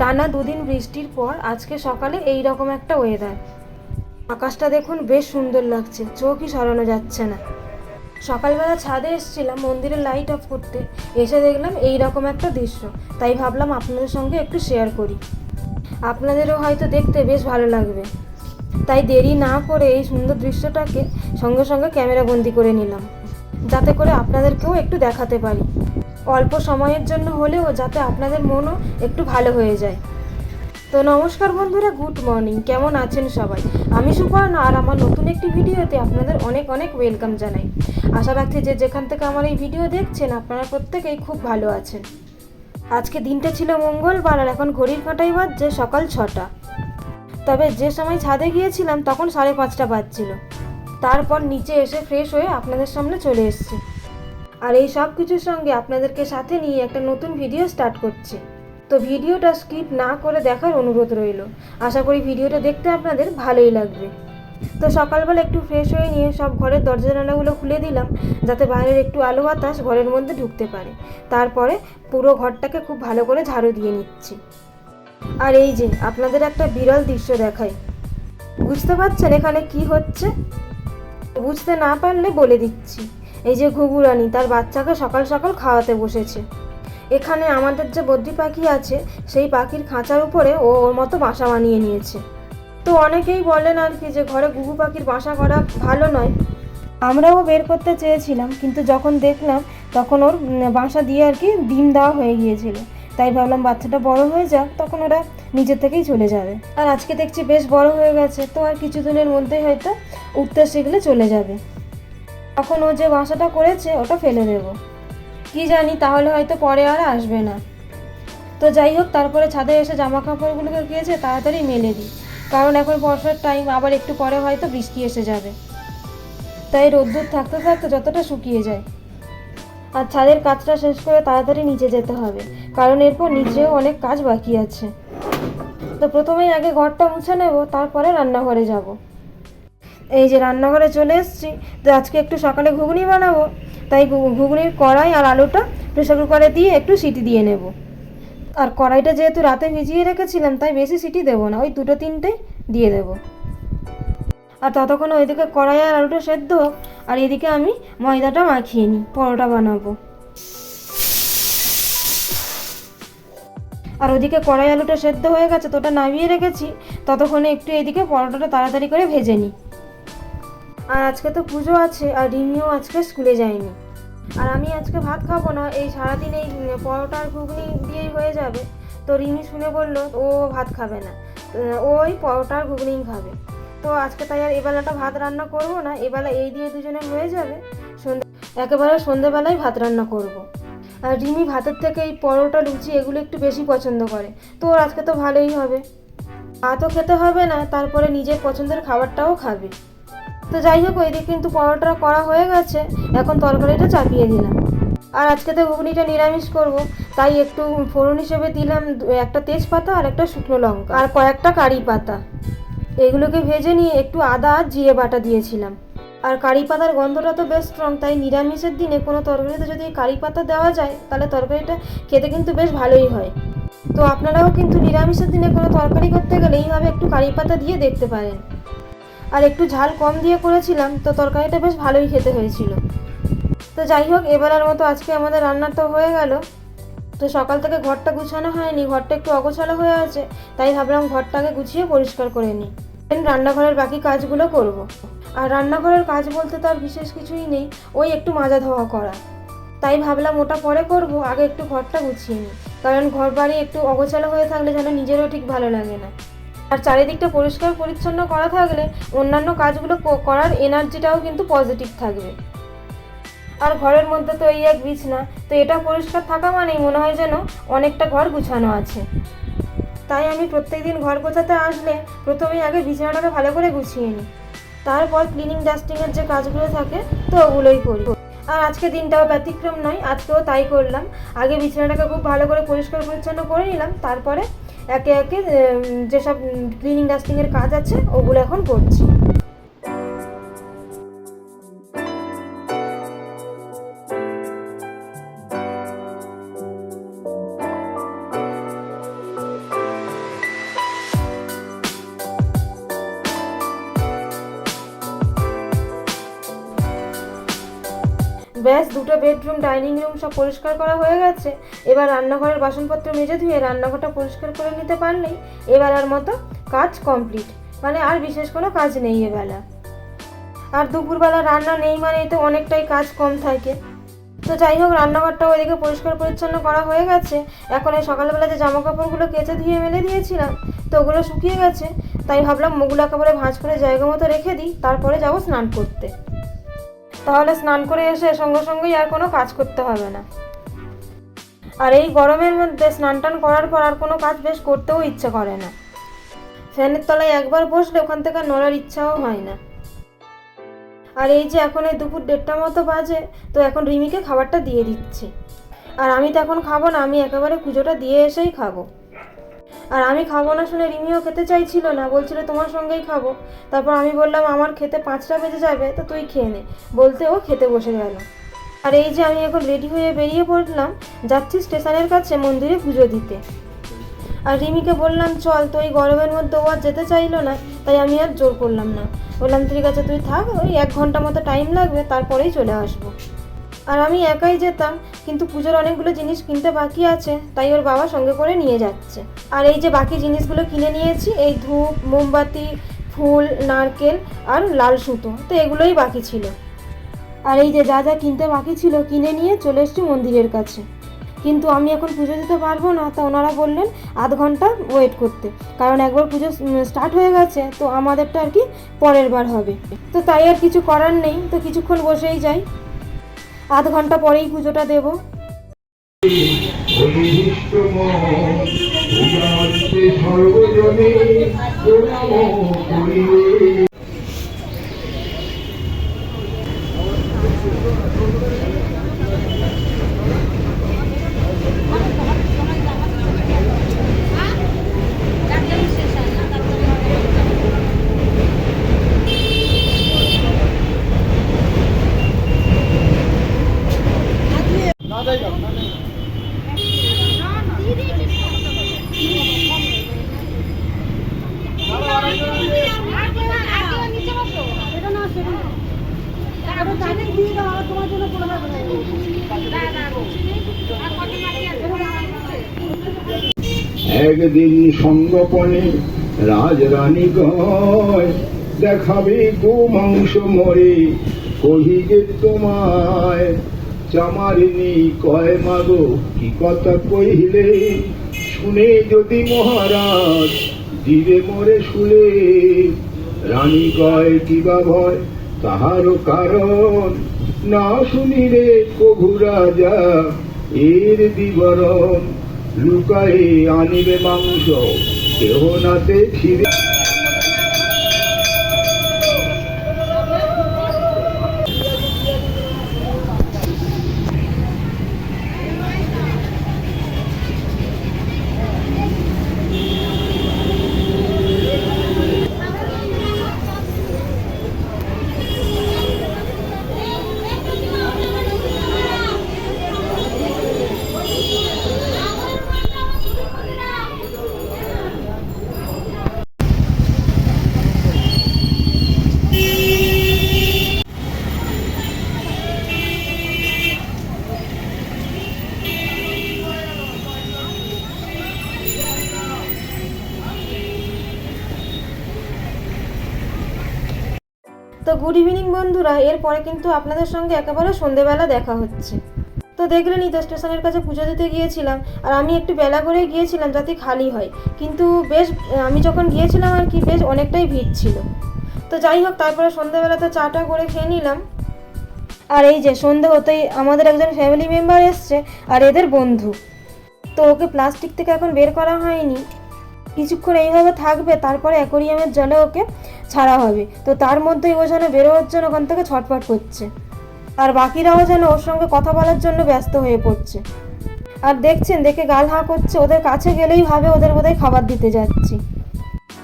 টানা দুদিন বৃষ্টির পর আজকে সকালে এই রকম একটা ওয়েদার আকাশটা দেখুন বেশ সুন্দর লাগছে, চোখই সরানো যাচ্ছে না। সকালবেলা ছাদে এসেছিলাম মন্দিরের লাইট অফ করতে। এসে দেখলাম এই রকম একটা দৃশ্য, তাই ভাবলাম আপনাদের সঙ্গে একটু শেয়ার করি। আপনাদেরও হয়তো দেখতে বেশ ভালো লাগবে। তাই দেরি না করে এই সুন্দর দৃশ্যটাকে সঙ্গে সঙ্গে ক্যামেরা বন্দি করে নিলাম। যাতে করে আপনাদেরকেও একটু দেখাতে পারি। অল্প সময়ের জন্য হলেও যাতে আপনাদের মনও একটু ভালো হয়ে যায়। তো নমস্কার বন্ধুরা, গুড মর্নিং। কেমন আছেন সবাই? আমি সুপর্ণা আর আমার নতুন একটি ভিডিওতে আপনাদের অনেক অনেক ওয়েলকাম জানাই। আশা রাখছি যে যেখান থেকে আমার এই ভিডিও দেখছেন, আপনারা প্রত্যেকেই খুব ভালো আছেন। আজকে দিনটা ছিল মঙ্গলবার আর এখন ঘড়ির কাঁটাই বাজছে সকাল ছটা। তবে যে সময় ছাদে গিয়েছিলাম, তখন সাড়ে পাঁচটা বাজছিল। তারপর নিচে এসে ফ্রেশ হয়ে আপনাদের সামনে চলে এসেছি। আর এই সব কিছুর সঙ্গে আপনাদেরকে সাথে নিয়ে একটা নতুন ভিডিও স্টার্ট করছি। তো ভিডিওটা স্কিপ না করে দেখার অনুরোধ রইল। আশা করি ভিডিওটা দেখতে আপনাদের ভালোই লাগবে। তো সকালবেলা একটু ফ্রেশ হয়ে নিয়ে সব ঘরের দরজা জানালাগুলো খুলে দিলাম, যাতে বাইরের একটু আলো বাতাস ঘরের মধ্যে ঢুকতে পারে। তারপরে পুরো ঘরটাকে খুব ভালো করে ঝাড়ু দিয়ে নিচ্ছি। আর এই যে, আপনাদের একটা বিরল দৃশ্য দেখাই। বুঝতে পারছেন এখানে কি হচ্ছে? বুঝতে না পারলে বলে দিচ্ছি। এই যে ঘুঘুরানি, তার বাচ্চাকে সকাল সকাল খাওয়াতে বসেছে। এখানে আমাদের যে বদ্রি পাখি আছে, সেই পাখির খাঁচার উপরে ও ওর মতো বাসা বানিয়ে নিয়েছে। তো অনেকেই বলেন আর কি যে ঘরে ঘুঘু পাখির বাসা করা ভালো নয়। আমরাও বের করতে চেয়েছিলাম, কিন্তু যখন দেখলাম, তখন ওর বাসা দিয়ে আর কি ডিম দেওয়া হয়ে গিয়েছিল। তাই ভাবলাম বাচ্চাটা বড় হয়ে যাক, তখন ওরা নিজের থেকেই চলে যাবে। আর আজকে দেখছি বেশ বড় হয়ে গেছে, তো আর কিছুদিনের মধ্যেই হয়তো উঠতে শিখলে চলে যাবে। তখন ও যে বাসাটা করেছে, ওটা ফেলে দেবো। কি জানি, তাহলে হয়তো পরে আর আসবে না। তো যাই হোক, তারপরে ছাদে এসে জামা কাপড়গুলোকে গিয়েছে তাড়াতাড়ি মেলে দিই। কারণ এখন বর্ষার টাইম আবার একটু পরে হয়তো বৃষ্টি এসে যাবে। তাই রোদ্দুর থাকতে থাকতে যতটা শুকিয়ে যায় আর ছাদের কাজটা শেষ করে তাড়াতাড়ি নিচে যেতে হবে, কারণ এরপর নিচেও অনেক কাজ বাকি আছে। তো প্রথমেই আগে ঘরটা মুছে নেব, তারপরে রান্নাঘরে যাব। এই যে রান্নাঘরে চলে এসেছি, তো আজকে একটু সকালে ঘুগনি বানাবো, তাই ঘুগনির কড়াই আর আলুটা প্রেসার কুকারে দিয়ে একটু সিটি দিয়ে নেব। আর কড়াইটা যেহেতু রাতে ভিজিয়ে রেখেছিলাম, তাই বেশি সিটি দেবো না, ওই দুটো তিনটে দিয়ে দেবো। আর ততক্ষণ ওইদিকে কড়াই আর আলুটা সেদ্ধ হোক, আর এদিকে আমি ময়দাটা মাখিয়ে নিই, পরোটা বানাবো। আর ওদিকে কড়াই আলুটা সেদ্ধ হয়ে গেছে, তো ওটা নামিয়ে রেখেছি, ততক্ষণে একটু এদিকে পরোটাটা তাড়াতাড়ি করে ভেজে নিই। আর আজকে তো পুজো আছে, আর রিমিও আজকে স্কুলে যায়নি। আর আমি আজকে ভাত খাব না, এই সারাদিন এই পরোটা আর ঘুগনি দিয়েই হয়ে যাবে। তো রিমি শুনে বলল, ও ভাত খাবে না ওই পরোটা আর ঘুগনিই খাবে। তো আজকে তাই আর এবেলাটা ভাত রান্না করব না, এবেলা এই দিয়ে দুজনে হয়ে যাবে। একেবারে সন্ধেবেলায় ভাত রান্না করব। আর রিমি ভাতের থেকে এই পরোটা, লুচি এগুলো একটু বেশি পছন্দ করে। তো ওর আজকে তো ভালোই হবে। ভাতও খেতে হবে না, তারপরে নিজের পছন্দের খাবারটাও খাবে। তো যাই হোক ওইদিকে কিন্তু পরোটা করা হয়ে গেছে, এখন তরকারিটা চাপিয়ে দিলাম। আর আজকে তো ঘুগনিটা নিরামিষ করব, তাই একটু ফোড়ন হিসেবে দিলাম, একটা তেজপাতা আর একটা শুকনো লঙ্কা। আর কয়েকটা কারি পাতা। এগুলোকে ভেজে নিয়ে একটু আদা আর জিরে বাটা দিয়েছিলাম। আর কারি পাতার গন্ধটা তো বেশ স্ট্রং তাই নিরামিষের দিনে কোনো তরকারিতে যদি কারি পাতা দেওয়া যায়, তাহলে তরকারিটা খেতে কিন্তু বেশ ভালোই হয়। তো আপনারাও কিন্তু নিরামিষের দিনে কোনো তরকারি করতে গেলে এইভাবে একটু কারি পাতা দিয়ে দেখতে পারেন। আর একটু ঝাল কম দিয়ে করেছিলাম, তো তরকারিটা বেশ ভালোই খেতে হয়েছিল। তো যাই হোক এবারের মতো আজকে আমাদের রান্নার তো হয়ে গেল। তো সকাল থেকে ঘরটা গুছানো হয়নি, ঘরটা একটু অগোছালো হয়ে আছে, তাই ভাবলাম ঘরটাকে গুছিয়ে পরিষ্কার করে নিই। রান্নাঘরের বাকি কাজগুলো করব। আর রান্নাঘরের কাজ বলতে তো আর বিশেষ কিছুই নেই, ওই একটু মাজা ধোয়া করা। তাই ভাবলাম ওটা পরে করব, আগে একটু ঘরটা গুছিয়ে নিই। কারণ ঘর বাড়ি একটু অগোছালো হয়ে থাকলে যেন নিজেরও ঠিক ভালো লাগে না। আর চারিদিকটা পরিষ্কার পরিচ্ছন্ন করা থাকলে অন্যান্য কাজগুলো করার এনার্জিটাও কিন্তু পজিটিভ থাকবে। আর ঘরের মধ্যে তো এই এক বিছনা, তো এটা পরিষ্কার থাকা মানেই মনে হয় যেন অনেকটা ঘর গুছানো আছে। তাই আমি প্রত্যেক দিন ঘর গোছাতে আসলে প্রথমেই আগে বিছানাটাকে ভালো করে গুছিয়ে নিই। তারপর ক্লিনিং ডাস্টিংয়ের যে কাজগুলো থাকে, তো ওগুলোই করি। আর আজকে দিনটাও ব্যতিক্রম নয়, আজকেও তাই করলাম। আগে বিছানাটাকে খুব ভালো করে পরিষ্কার পরিচ্ছন্ন করে নিলাম, তারপরে একে একে যেসব ক্লিনিং ডাস্টিংয়ের কাজ আছে, ওগুলো এখন করছি। ব্যাস, দুটো বেডরুম, ডাইনিং রুম সব পরিষ্কার করা হয়ে গেছে। এবার রান্নাঘরের বাসনপত্র মেজে ধুয়ে রান্নাঘরটা পরিষ্কার করে নিতে পারলেই এবার আর মতো কাজ কমপ্লিট। মানে আর বিশেষ কোনো কাজ নেই এবেলা। আর দুপুরবেলা রান্না নেই মানেই তো অনেকটাই কাজ কম থাকে। তো যাই হোক রান্নাঘরটা ওইদিকে পরিষ্কার পরিচ্ছন্ন করা হয়ে গেছে। এখন এই সকালবেলা যে জামা কাপড়গুলো কেচে ধুয়ে মেলে দিয়েছিলাম, তো ওগুলো শুকিয়ে গেছে। তাই ভাবলাম মুগুলো একেবারে ভাঁজ করে জায়গা মতো রেখে দিই, তারপরে যাব স্নান করতে। তাহলে স্নান করে এসে সঙ্গে সঙ্গেই আর কোনো কাজ করতে হবে না। আর এই গরমের মধ্যে স্নান টান করার পর আর কোনো কাজ বেশ করতেও ইচ্ছে করে না। ফ্যানের তলায় একবার বসলে ওখান থেকে নড়ার ইচ্ছাও হয় না। আর এই যে এখন এই দুপুর দেড়টা মতো বাজে, তো এখন রিমিকে খাবারটা দিয়ে দিচ্ছি। আর আমি তো এখন খাব না, আমি একেবারে পুজোটা দিয়ে এসেই খাব। আর আমি খাব না শুনে রিমিও খেতে চাইছিল না, বলছিল তোমার সঙ্গেই খাব। তারপর আমি বললাম, আমার খেতে পাঁচটা বেজে যাবে, তো তুই খেয়ে নে। বলতে ও খেতে বসে গেল। আর এই যে আমি এখন রেডি হয়ে বেরিয়ে পড়লাম, যাচ্ছি স্টেশনের কাছে মন্দিরে পুজো দিতে। আর রিমিকে বললাম, চল, তো এই গরমের মধ্যে ও আর যেতে চাইলো না, তাই আমি আর জোর করলাম না। বললাম, ঠিক আছে, তুই থাক, ওই এক ঘণ্টা মতো টাইম লাগবে, তারপরেই চলে আসব। আর আমি একাই যেতাম, কিন্তু পুজোর অনেকগুলো জিনিস কিনতে বাকি আছে, তাই ওর বাবা সঙ্গে করে নিয়ে যাচ্ছে। আর এই যে বাকি জিনিসগুলো কিনে নিয়েছি, এই ধূপ, মোমবাতি, ফুল, নারকেল আর লাল সুতো, তো এগুলোই বাকি ছিল। আর এই যে যা যা কিনতে বাকি ছিল, কিনে নিয়ে চলে এসছি মন্দিরের কাছে। কিন্তু আমি এখন পুজো দিতে পারব না, তা ওনারা বললেন আধ ঘণ্টা ওয়েট করতে। কারণ একবার পুজো স্টার্ট হয়ে গেছে, তো আমাদেরটা আর কি পরের বার হবে। তো তাই আর কিছু করার নেই, তো কিছুক্ষণ বসেই যাই। আধ ঘণ্টা পরেই পুজোটা দেব। একদিন সঙ্গপনে রাজরানী গয় দেখাবে গো মাংস মরে, কহিবে তোমায়, চামারিনী কয়, মাগো, কি কথা কহিলে? শুনে যদি মহারাজ দিবে মরে শুলে। রানী কয় কিবা ভয়? তাহারও কারণ না শুনিলে কভু রাজা, এর বিবরণ। লুকায়ে আনিবে মাংস। কেহ নাতে ফিরে তো গুড ইভিনিং বন্ধুরা, এরপরে কিন্তু আপনাদের সঙ্গে একেবারে সন্ধেবেলা দেখা হচ্ছে। তো দেখলেনই তো স্টেশনের কাছে পুজো দিতে গিয়েছিলাম, আর আমি একটু বেলা করে গিয়েছিলাম যাতে খালি হয়। কিন্তু বেশ, আমি যখন গিয়েছিলাম আর কি, বেশ অনেকটাই ভিড় ছিল। তো যাই হোক, তারপরে সন্ধেবেলাতে চাটা করে খেয়ে নিলাম। আর এই যে, সন্ধে হতেই আমাদের একজন ফ্যামিলি মেম্বার এসছে, আর এদের বন্ধু। তো ওকে প্লাস্টিক থেকে এখন বের করা হয়নি। কিছুক্ষণ এইভাবে থাকবে, তারপরে অ্যাকোরিয়ামের জলে ওকে ছাড়া হবে। তো তার মধ্যেই ও যেন বেরোনোর জন্য ওখান থেকে ছটফট করছে। আর বাকিরাও যেন ওর সঙ্গে কথা বলার জন্য ব্যস্ত হয়ে পড়ছে। আর দেখছেন, দেখে গাল হাঁ করছে, ওদের কাছে গেলেই ভাবে ওদের বোধহয় খাবার দিতে যাচ্ছি।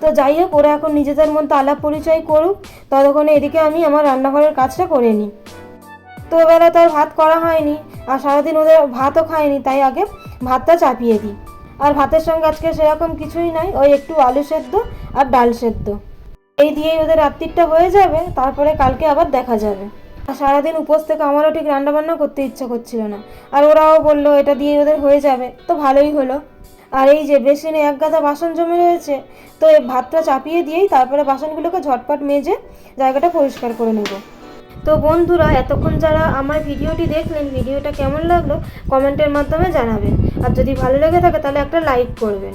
তো যাই হোক, ওরা এখন নিজেদের মধ্যে আলাপ পরিচয় করুক, ততক্ষণে এদিকে আমি আমার রান্নাঘরের কাজটা করে নিই। তো এবেলা তো আর ভাত করা হয়নি, আর সারাদিন ওদের ভাতও খায়নি, তাই আগে ভাতটা চাপিয়ে দিই। আর ভাতের সঙ্গে আজকে সেরকম কিছুই নাই, ওই একটু আলু সেদ্ধ আর ডাল সেদ্ধ। এই দিয়েই ওদের রাত্রিটা হয়ে যাবে, তারপরে কালকে আবার দেখা যাবে। আর সারাদিন উপোস থেকে আমারও ঠিক রান্নাবান্না করতে ইচ্ছা করছিল না। আর ওরাও বলল, এটা দিয়ে ওদের হয়ে যাবে। তো ভালোই হলো। আর এই যে বেসিনে এক গাদা বাসন জমে রয়েছে, তো এই ভাতটা চাপিয়ে দিয়েই তারপরে বাসনগুলোকে ঝটপট মেজে জায়গাটা পরিষ্কার করে নেব। তো বন্ধুরা, এতক্ষণ যারা আমার ভিডিওটি দেখলেন, ভিডিওটা কেমন লাগল কমেন্টের মাধ্যমে জানাবেন। আর যদি ভালো লেগে থাকে, তাহলে একটা লাইক করবেন।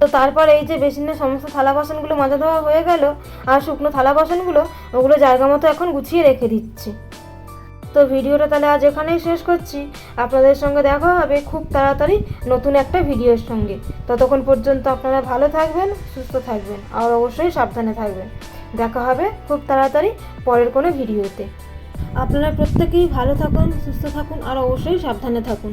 তো তারপর এই যে বেসিনের সমস্ত থালা বাসনগুলো মাজা ধোয়া হয়ে গেল, আর শুকনো থালা বাসনগুলো, ওগুলো জায়গা মতো এখন গুছিয়ে রেখে দিচ্ছি। তো ভিডিওটা তাহলে আজ এখানেই শেষ করছি। আপনাদের সঙ্গে দেখা হবে খুব তাড়াতাড়ি নতুন একটা ভিডিওর সঙ্গে। ততক্ষণ পর্যন্ত আপনারা ভালো থাকবেন, সুস্থ থাকবেন, আর অবশ্যই সাবধানে থাকবেন। দেখা হবে খুব তাড়াতাড়ি পরের কোনো ভিডিওতে। আপনারা প্রত্যেকেই ভালো থাকুন, সুস্থ থাকুন, আর অবশ্যই সাবধানে থাকুন।